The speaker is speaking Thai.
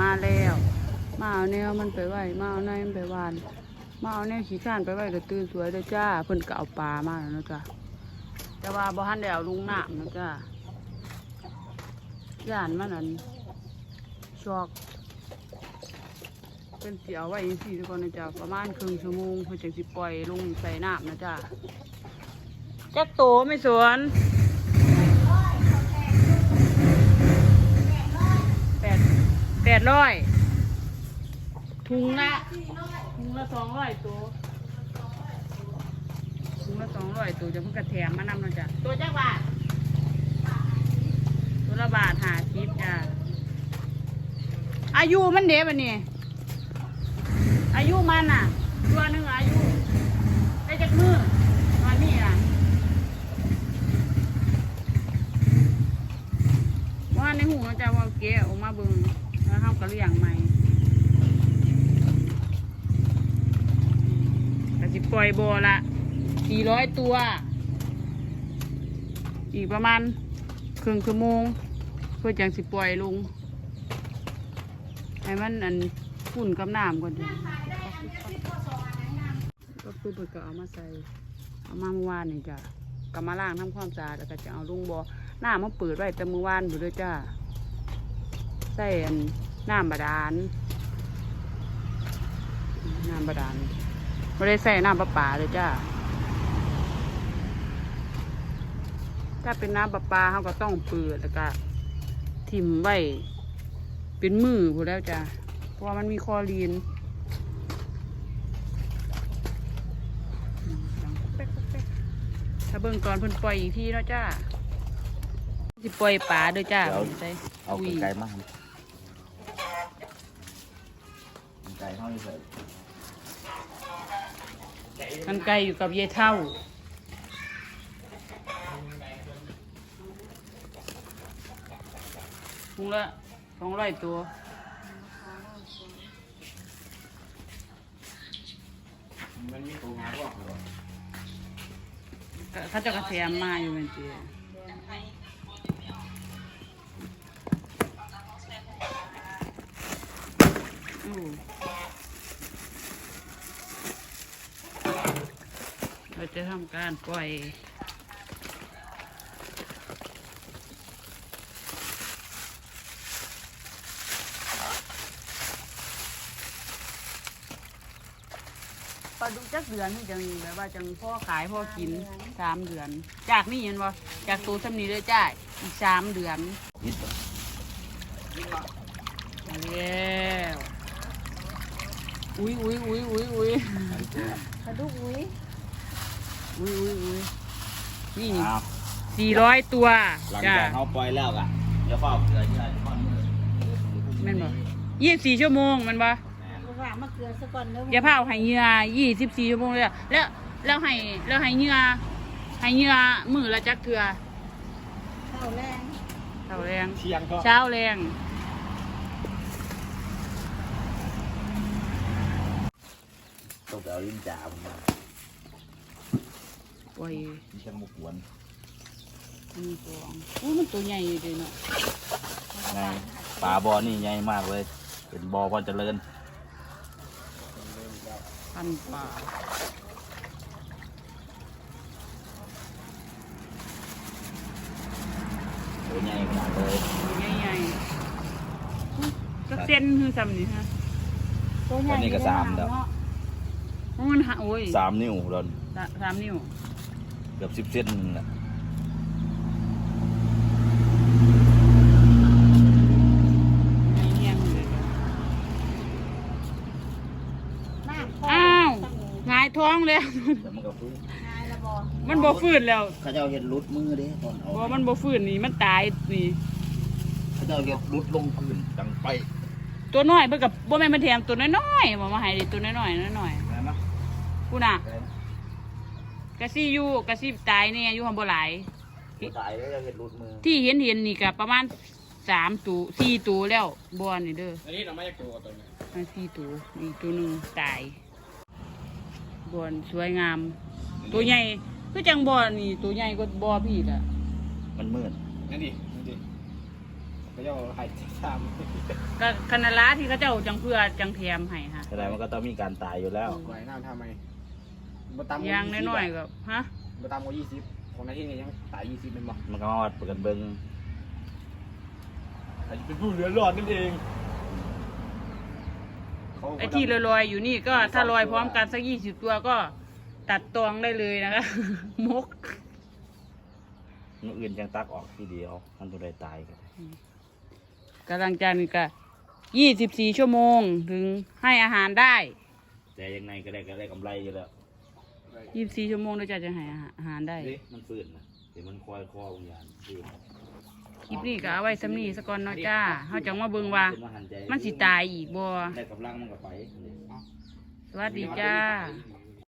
มาแล้ว มาเอาแนวมันไปไหวมาเอาในมันไปหวาน มาเอาแนวขี้ข้านไปไหว้ก็ตื่นสวยเด้อจ้า เพิ่นก็เอาปลามาแล้วนะจ้าแต่ว่าบ่ทันได้เอาลุงน้ำนะจ้าย่านมันอันชอกเป็นเสียวไว้ยังสี่ทุกคนนะจ้าประมาณครึ่งชั่วโมงเพื่อจะสิปล่อยลงใส่น้ำนะจ้าจักโตไม่สวน แปดร้อยถุงละถุงละสองร้อยตัวถุงละสองร้อยตัวจะเพิ่งกระแถมมานำนะจ๊ะตัวจักบาทตัวละบาทหาทิปจ้ะอายุมันเด็บันนี่อายุมันอะ ตัวหนึ่งอายุได้จักมือวันนี้อะว่าในหูมันจะว่าเก๋ออกมาเบึงแล้วเขา ก็เลี้ยงใหม่ก็สิปล่อยโบละสี่ร้อยตัว อีกประมาณครึ่งชั่วโมง เพื่อจังสิปล่อยลง ให้มันอันฝุ่นกับน้ำก่อนก็คือเปิดก็เอามาใส่ เอามาเมื่อวานนี่จ้ะก็มาล้างทำความสะอาดแล้วก็จะเอาลุงบ่อน้ำมันเปิดไว้แต่เมื่อวานอยู่ด้วยจ้าใส่อัน น้ำบาดาลน้ำบาดาลไม่ได้ใส่น้ำประปาเลยจ้าถ้าเป็นน้ำประปาเขาก็ต้องเปิดแล้วก็ทิมไว้เป็นมือพูดแล้วจ้ะเพราะว่ามันมีคลอรีนอืมดังแป๊กแป๊กถ้าเบิ่งตอนเพิ่นปล่อยอีกทีเนาะจ้าสิปล่อยปลาเด้วยจ้าเดี๋ยวใส่เอาอุ้ยไกลๆมาก ไกลเท่านี้เลยกันไกลอยู่กับยายเท่า ถุงละสองร้อยตัว มันมีตัวงานพวกเหรอก็เขาเจะกระแถมมาอยู่เป็นเจียอู้ เราจะทำการปล่อยปลาดุกจักเดือนนี่จังแบบว่าจังพ่อขายพ่อกินสามเดือน จากนี่เห็นบ่จากตัวทำนี้เลยจ้าอีกสามเดือนพิษเหรอมาแล้วอุ้ยอุ้ยอุ้ยอุ้ยอุ้ยกระดูกอุ้ย อุ้ยอุ้ยอุ้ยนี่อ้าวสี่ร้อยตัวหลังจ้าจากเขาปล่อยแล้วอะเดี๋ยวเฝ้าเกลือที่ไหนทุกคนแม่นบ่ยี่สิบสี่ชั่วโมงแมันบ่ลูกหลานมาเกลือซะก่อนเด้ออย่าเผาให้เหงื่อยี่สิบสี่ชั่วโมงเลยอะแล้วแล้วให้แล้วให้เหงื่อให้เหงื่อมือละจักเทือข้าวแรงเช้าแรงเที่ยงก็เช้าแรงต้องไปเอาลิ้นจ่าผมมา ปล่อยมีแค่หมุกหวนมันมีตัวอ่องอู้มันตัวใหญ่อยู่เลยเนาะไงปลาบอนี่ใหญ่มากเลย เป็นบอพอเจริญพันปลาตัวใหญ่มากเลยตัวใหญ่ๆอู้สักเส้นคือซ้ำนี่ฮะตัวใหญ่วันนี้ก็สามแล้วเนาะโอ้มันหาโอ้ยสามนิ้วโดนสาสามนิ้ว เกือบสิบเซนแหละใหญ่เฮี้ยงเลยจ้ะน้ำอ้าวหงายท้องแล้ว แต่มันก็ฟื้นนายละบอมันบ่ฟื้นแล้วเขาเจ้าเห็นรุดมือเด้ตอนเอาบ่มันบ่ฟื้นนี่มันตายนี่ เขาเจ้าเห็นรุดลงพื้นดังไปตัวน้อยเพิ่นกับบ่แม่นมาแถมตัวน้อยๆบ่มาให้ดิตัวน้อยๆน้อยนะเนาะๆกูน่ะ กะซี่อยู่กะซี่ตายเนี่ยอยู่หันบ่หลาย ตายแล้วเห็นรุดมือที่เห็นเห็นนี่ก็ประมาณสามตัวสี่ตัวแล้วบอนี่เด้ออันนี้เราไม่ได้กลัวตัวนี้อันสี่ตัวอีกตัวหนึ่งตายบอนสวยงาม ตัวใหญ่คือจังบอนี่ตัวใหญ่กว่าบอพี่ละมันมืดนั่นดินั่นดิก็จะให้ตามก็คณะล้าที่เขาเจ้าจังเพื่อจังแถมให้ค่ะแสดงมันก็ต้องมีการตายอยู่แล้วไหวน้ำทำไม บ่ตามอย่างน้อยๆก็ฮะบ่ตามกว่ายี่สิบของนาทีนี้ยังตายยี่สิบเป็นบ่มันก็มาวัดกันเบิ่งอาจจะเป็นผู้เหลือรอดนั่นเองเขาไอ้ที่ลอยๆอยู่นี่ก็ถ้าลอยพร้อมกันสักยี่สิบตัวก็ตัดตวงได้เลยนะคะ มกมื้ออื่นจังตักออกทีเดียวมันตัวใดตายกันกำลังจานก็ยี่สิบสี่ชั่วโมงถึงให้อาหารได้ แต่ยังไงก็ได้ก็ได้กำไรอยู่แล้ว ยี่สิบสี่ชั่วโมงเราจะจะให้อาหารได้ เด้มันฟื้นนะเดี๋ยวมันคอยคอบางอย่างฟื้นคลิปนี้ก็เอาไว้สำนีสก่อนเนาะจ้าเขาจังมาเบิ่งว่าขึ้นหัใจมันสิตายอีกบ่ได้กำลังมันก็ไป สวัสดีจ้าอ